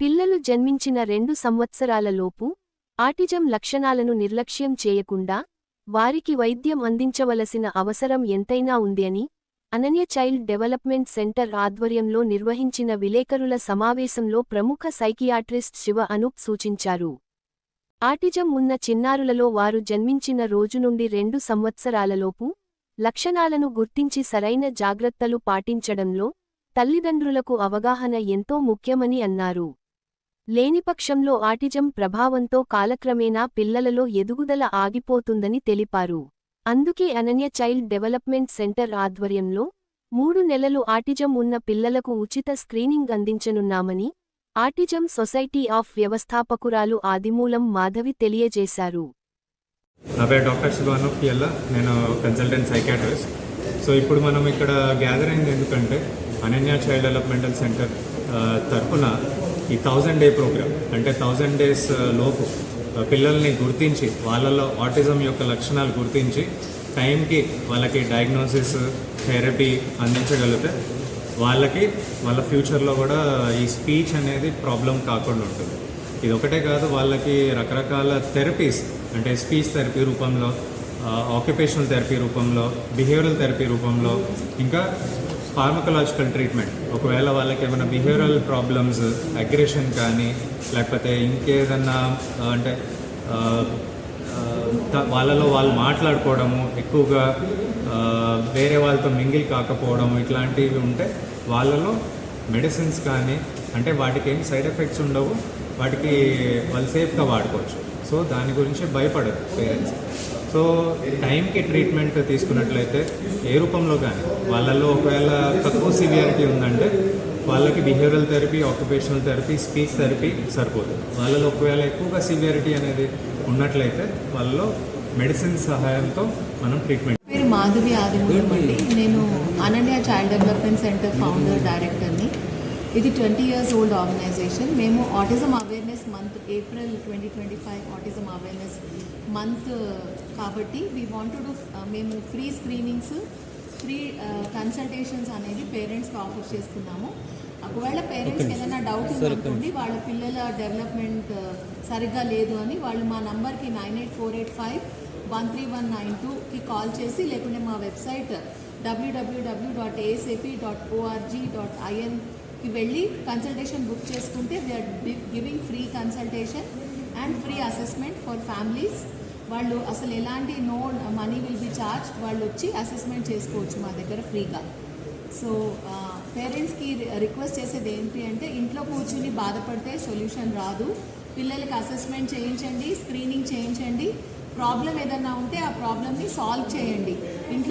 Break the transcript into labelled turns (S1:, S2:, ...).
S1: పిల్లలు జన్మించిన రెండు సంవత్సరాలలోపు ఆటిజం లక్షణాలను నిర్లక్ష్యం చేయకుండా వారికి వైద్యం అందించవలసిన అవసరం ఎంతైనా ఉంది అని అనన్య చైల్డ్ డెవలప్మెంట్ సెంటర్ ఆధ్వర్యంలో నిర్వహించిన విలేకరుల సమావేశంలో ప్రముఖ సైకియాట్రిస్ట్ శివ అనూప్ సూచించారు. ఆటిజం ఉన్న చిన్నారులలో వారు జన్మించిన రోజు నుండి రెండు సంవత్సరాలలోపు లక్షణాలను గుర్తించి సరైన జాగ్రత్తలు పాటించడంలో తల్లిదండ్రులకు అవగాహన ఎంతో ముఖ్యమని అన్నారు. లేనిపక్షంలో ఆటిజం ప్రభావంతో కాలక్రమేణా పిల్లలలో ఎదుగుదల ఆగిపోతుందని తెలిపారు. అందుకే అనన్య చైల్డ్ డెవలప్మెంట్ సెంటర్ ఆధ్వర్యంలో మూడు నెలలు ఆటిజం ఉన్న పిల్లలకు ఉచిత స్క్రీనింగ్ అందించనున్నామని ఆటిజం సొసైటీ ఆఫ్ వ్యవస్థాపకురాలు ఆదిమూలం మాధవి తెలియజేశారు.
S2: నా పేరు డాక్టర్ శివాను నేను కన్సల్టెంట్ సైకాట్రిస్ట్. సో ఇప్పుడు మనం ఇక్కడ గ్యాదర్ అయింది ఎందుకంటే అనన్య చైల్డ్ డెవలప్మెంటల్ సెంటర్ తరఫున ఈ థౌజండ్ డే ప్రోగ్రామ్ అంటే థౌజండ్ డేస్ uh, లోపు uh, పిల్లల్ని గుర్తించి వాళ్ళలో ఆటిజం యొక్క లక్షణాలు గుర్తించి టైంకి వాళ్ళకి డయాగ్నోసిస్ థెరపీ అందించగలిగితే వాళ్ళకి వాళ్ళ ఫ్యూచర్లో కూడా ఈ స్పీచ్ అనేది ప్రాబ్లం కాకుండా ఉంటుంది. ఇది ఒకటే కాదు వాళ్ళకి రకరకాల థెరపీస్ అంటే స్పీచ్ థెరపీ రూపంలో uh, ఆక్యుపేషనల్ థెరపీ రూపంలో బిహేవియరల్ థెరపీ రూపంలో ఇంకా ఫార్మకలాజికల్ ట్రీట్మెంట్ ఒకవేళ వాళ్ళకి ఏమైనా బిహేవియరల్ ప్రాబ్లమ్స్ అగ్రెషన్ కానీ లేకపోతే ఇంకేదన్నా అంటే వాళ్ళలో వాళ్ళు మాట్లాడుకోవడము ఎక్కువగా వేరే వాళ్ళతో మింగిల్ కాకపోవడం ఇట్లాంటివి ఉంటే వాళ్ళలో మెడిసిన్స్ కానీ అంటే వాటికి ఏం సైడ్ ఎఫెక్ట్స్ ఉండవు వాటికి వాళ్ళు సేఫ్గా వాడుకోవచ్చు. సో దాని గురించి భయపడదు పేరెంట్స్ సో టైంకి ట్రీట్మెంట్ తీసుకున్నట్లయితే ఏ రూపంలో కానీ వాళ్ళల్లో ఒకవేళ తక్కువ సివియారిటీ ఉందంటే వాళ్ళకి behavioural therapy occupational therapy speech therapy సరిపోతుంది వాళ్ళలో ఒకవేళ ఎక్కువగా సివియారిటీ అనేది ఉన్నట్లయితే వాళ్ళలో మెడిసిన్ సహాయంతో మనం ట్రీట్మెంట్
S3: పేరు మాధవి ఆదిమూలం అండి. నేను Ananya child development centre founder director ఇది ట్వంటీ ఇయర్స్ ఓల్డ్ ఆర్గనైజేషన్ మేము autism awareness month April twenty twenty five autism awareness month కాబట్టి వీ వాంట్ టు మేము ఫ్రీ స్క్రీనింగ్స్ ఫ్రీ కన్సల్టేషన్స్ అనేది పేరెంట్స్కి ఆఫర్ చేస్తున్నాము. ఒకవేళ పేరెంట్స్కి ఏదైనా డౌట్ ఉందనుకోండి వాళ్ళ పిల్లల డెవలప్మెంట్ సరిగ్గా లేదు అని వాళ్ళు మా నంబర్కి nine eight four eight five one three one nine టూకి కాల్ చేసి లేకుంటే మా website WWW dot ASAP dot ORG dot ఐఎన్కి వెళ్ళి కన్సల్టేషన్ బుక్ చేసుకుంటే we are giving free consultation and free assessment for families వాళ్ళు అసలు ఎలాంటి no money will be charge వాళ్ళు వచ్చి అసెస్మెంట్ చేసుకోవచ్చు మా దగ్గర ఫ్రీగా. సో పేరెంట్స్కి రిక్వెస్ట్ చేసేది ఏంటి అంటే ఇంట్లో కూర్చుని బాధపడితే సొల్యూషన్ రాదు. పిల్లలకి అసెస్మెంట్ చేయించండి స్క్రీనింగ్ చేయించండి. ప్రాబ్లం ఏదన్నా ఉంటే ఆ ప్రాబ్లమ్ని సాల్వ్ చేయండి. ఇంట్లో